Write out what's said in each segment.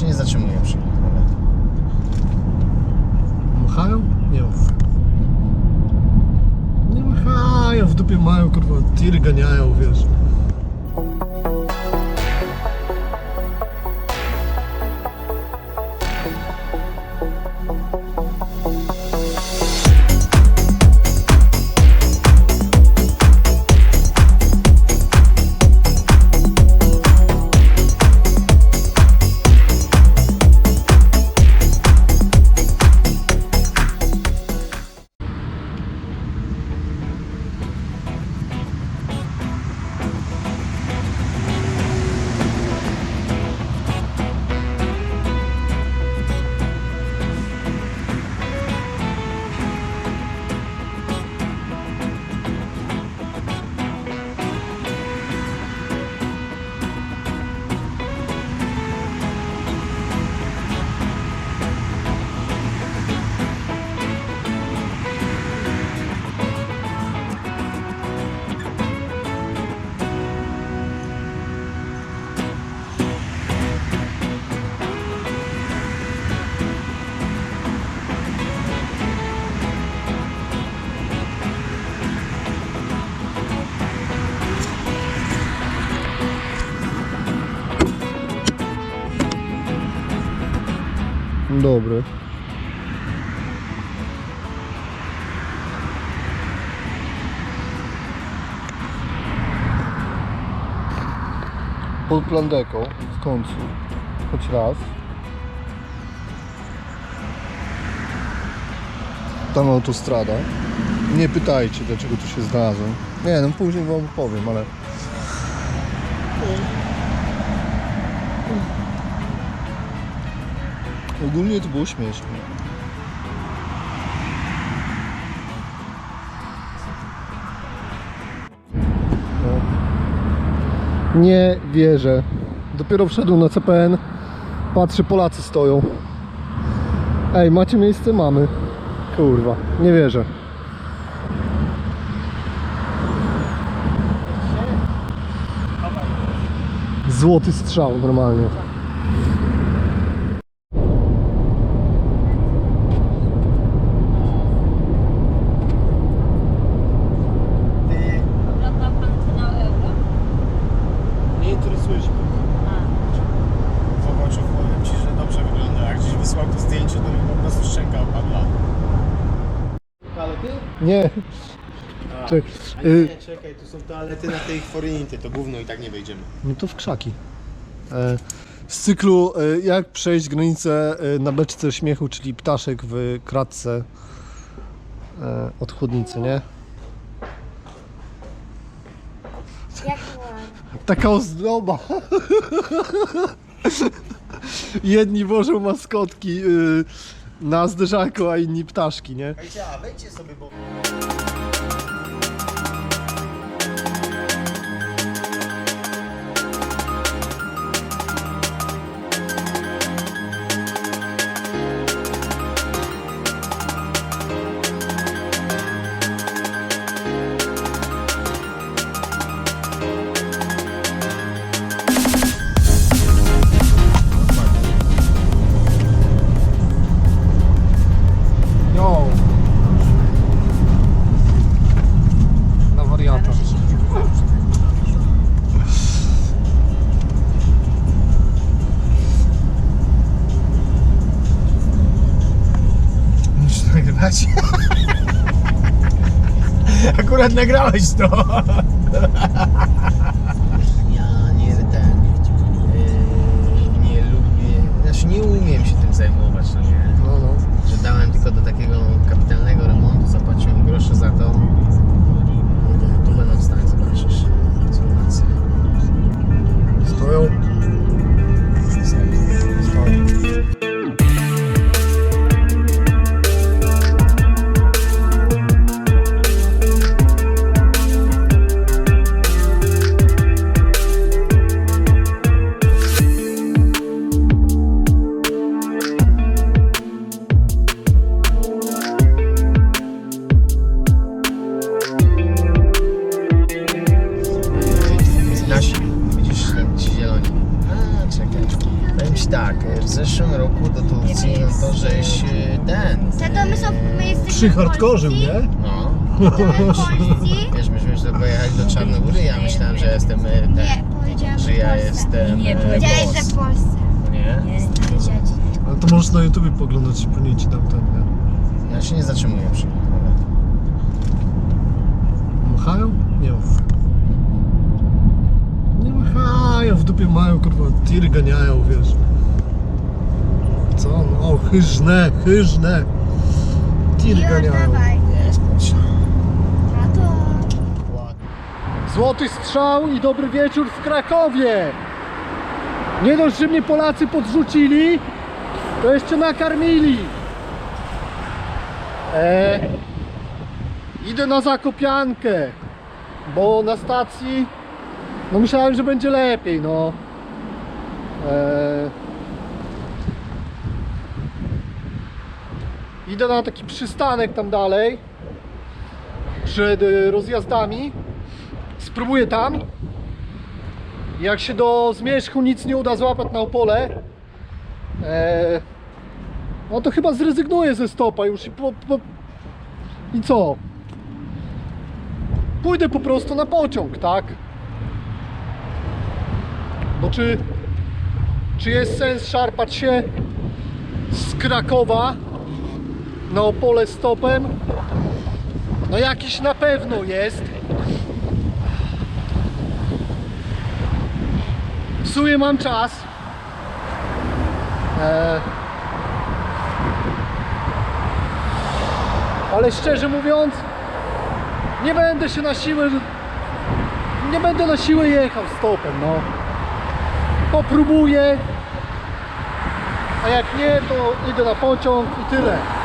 się nie zatrzymuję przy nich. Machają? Nie. Nie machają, w dupie mają, kurwa, tiry ganiają, wiesz. Dobry. Pod plandeką w końcu. Choć raz. Tam autostrada. Nie pytajcie dlaczego tu się znalazłem. Nie, no później wam powiem, ale... Ogólnie to było śmieszne. Nie wierzę. Dopiero wszedłem na CPN. Patrzę, Polacy stoją. Ej, macie miejsce? Mamy. Kurwa, nie wierzę. Złoty strzał normalnie. Ty Ogląda pan finał Euro? Nie interesuje się Zobacz, powiem Ci, że dobrze wygląda. Jak gdzieś wysłał to zdjęcie, to mi po prostu szczęka opadła. Ale ty? Nie. A, Czekaj, a y- nie, czekaj, tu są toalety na tej forinity, to gówno i tak nie wejdziemy. No to w krzaki. E, z cyklu e, jak przejść granicę e, na beczce śmiechu, czyli ptaszek w kratce e, od chłodnicy, nie? Jak ładnie. Taka ozdoba. Jedni wożą maskotki y, na zderzaku, a inni ptaszki, nie? Sobie, bo... Akurat nagrałeś to. ja nie ten. Yy, nie lubię. Znaczy nie umiem się tym zajmować, no nie. Polsce. nie? No, w wiesz, myśmy sobie pojechali do Czarnogóry, ja myślałem, że jestem e, ten... Nie, powiedziałam, Że ja Polsce. jestem... Nie, e, powiedziałeś, boss. że w Polsce. Nie? Powiedziałeś. Ale to możesz na YouTubie poglądać, pewnie ci tam ten, nie? Ja się nie zatrzymuję przy tym. ale- Machają? Nie mów. Nie machają, w dupie mają, kurwa, tiry ganiają, wiesz. Co? No, o, chyżne, chyżne. Już ganiają. dawaj. Nie, spójrz. Tato. Złoty strzał i dobry wieczór w Krakowie. Nie dość, że mnie Polacy podrzucili, to jeszcze nakarmili. E, idę na Zakopiankę, bo na stacji, no myślałem, że będzie lepiej, no. E, idę na taki przystanek tam dalej, przed e, rozjazdami. Spróbuję tam. Jak się do zmierzchu nic nie uda złapać na opole, e, no to chyba zrezygnuję ze stopa już i, po, po, i co? Pójdę po prostu na pociąg, tak? Bo czy, czy jest sens szarpać się z Krakowa na opole stopem? No jakiś na pewno jest. W sumie mam czas. E... Ale szczerze mówiąc, nie będę się na siłę. Nie będę na siłę jechał stopem, no. Popróbuję. A jak nie, to idę na pociąg i tyle.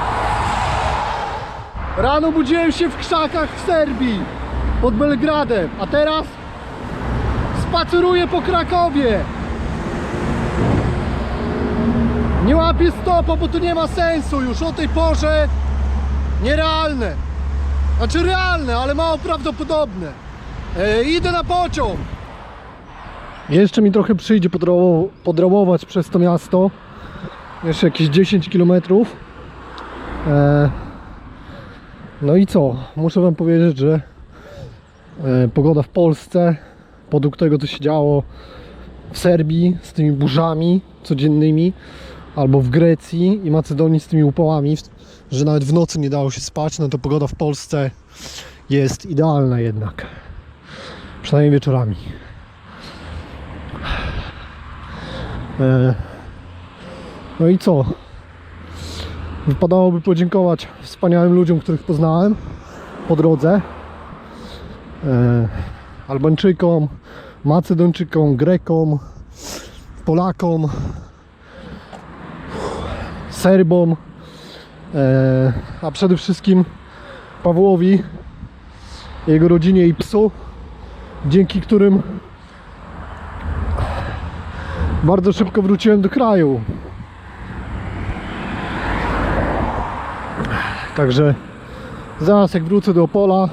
Rano budziłem się w krzakach w Serbii, pod Belgradem, a teraz spaceruję po Krakowie. Nie łapię stopa, bo to nie ma sensu już o tej porze. Nierealne. Znaczy realne, ale mało prawdopodobne. E, idę na pociąg. Jeszcze mi trochę przyjdzie podro- podrobować przez to miasto. Jeszcze jakieś 10 km. E, no i co? Muszę Wam powiedzieć, że e, pogoda w Polsce, podług tego co się działo w Serbii z tymi burzami codziennymi, albo w Grecji i Macedonii z tymi upałami, że nawet w nocy nie dało się spać, no to pogoda w Polsce jest idealna jednak. Przynajmniej wieczorami. E, no i co? Wypadałoby podziękować wspaniałym ludziom, których poznałem po drodze. E, Albańczykom, Macedończykom, Grekom, Polakom, Serbom, e, a przede wszystkim Pawłowi, jego rodzinie i psu, dzięki którym bardzo szybko wróciłem do kraju. Także zaraz jak wrócę do Opola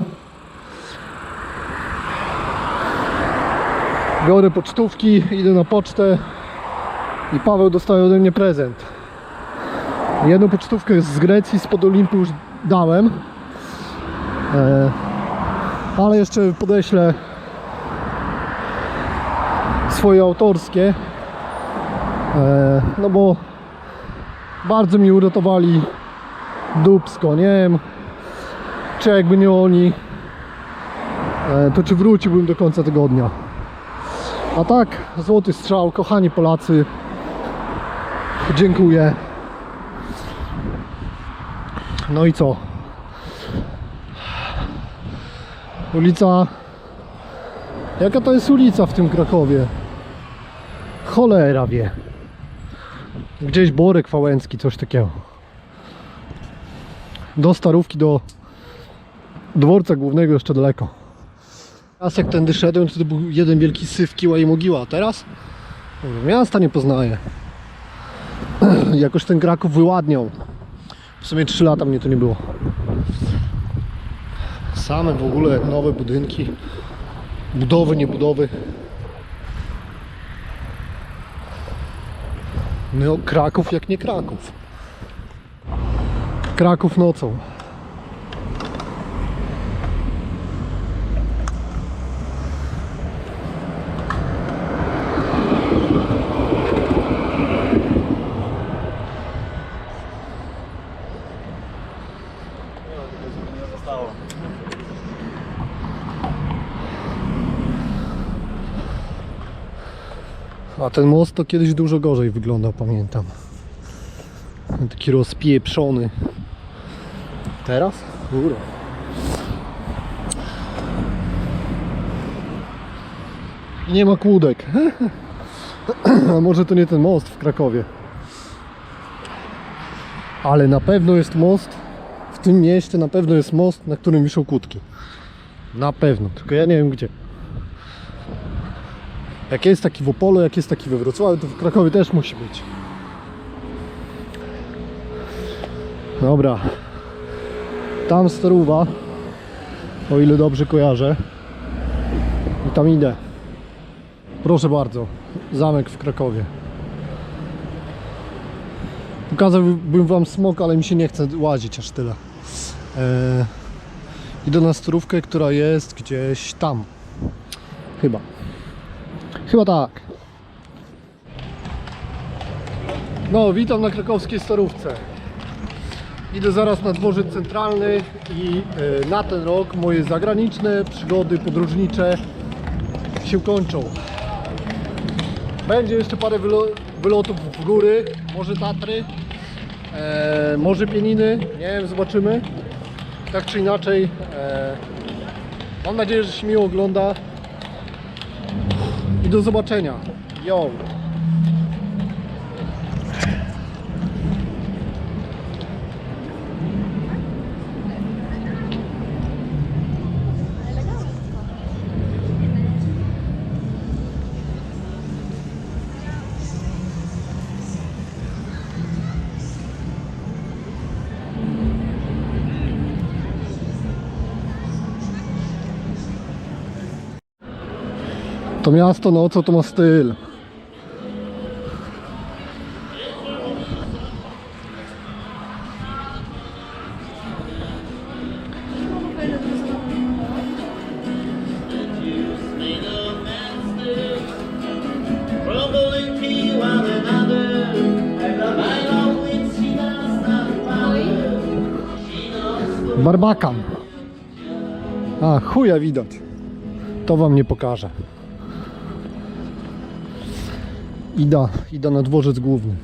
biorę pocztówki, idę na pocztę i Paweł dostaje ode mnie prezent. Jedną pocztówkę z Grecji, spod Olimpu już dałem. E, ale jeszcze podeślę swoje autorskie. E, no bo bardzo mi uratowali dupsko, nie wiem czy jakby nie oni e, to czy wróciłbym do końca tygodnia. A tak, złoty strzał, kochani Polacy dziękuję. No i co? Ulica. Jaka to jest ulica w tym Krakowie? Cholera wie. Gdzieś Borek Wałęcki, coś takiego do Starówki, do dworca głównego jeszcze daleko. Teraz jak tędy szedłem, to, to był jeden wielki syf, kiła i mogiła, a teraz miasta nie poznaję. Jakoś ten Kraków wyładniał. W sumie 3 lata mnie to nie było. Same w ogóle nowe budynki, budowy, niebudowy. No, Kraków jak nie Kraków. Kraków nocą. A ten most to kiedyś dużo gorzej wyglądał, pamiętam. Taki rozpieprzony. Teraz? Góra. Nie ma kłódek. A może to nie ten most w Krakowie. Ale na pewno jest most. W tym mieście na pewno jest most, na którym wiszą kłódki. Na pewno, tylko ja nie wiem gdzie. Jak jest taki w Opolu, jak jest taki we Wrocławiu, to w Krakowie też musi być. Dobra. Tam Staruwa, o ile dobrze kojarzę. I tam idę. Proszę bardzo, zamek w Krakowie. Pokazałbym wam smok, ale mi się nie chce łazić aż tyle. Eee, idę na Starówkę, która jest gdzieś tam. Chyba. Chyba tak. No, witam na krakowskiej starówce. Idę zaraz na dworzec centralny i e, na ten rok moje zagraniczne przygody podróżnicze się kończą. Będzie jeszcze parę wylo wylotów w góry, może Tatry, e, może Pieniny, nie wiem, zobaczymy. Tak czy inaczej, e, mam nadzieję, że się miło ogląda i do zobaczenia. Yo! To miasto nocą to ma styl. Barbakan. A, chuja widać. To wam nie pokażę. Ida, ida na dworzec główny.